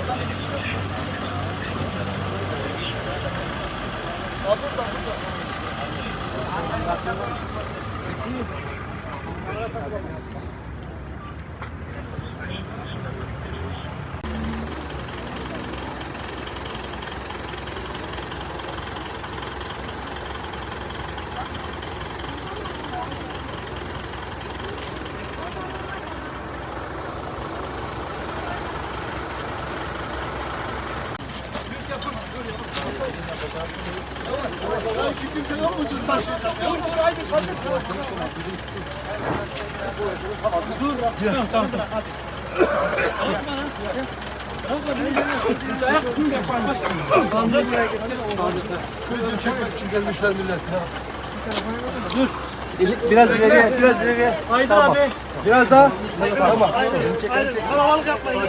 Kimse yok için gelmişler millet ya. Biraz ileriye, biraz ileriye. Haydi abi. Biraz daha. Kalabalık yapmayın.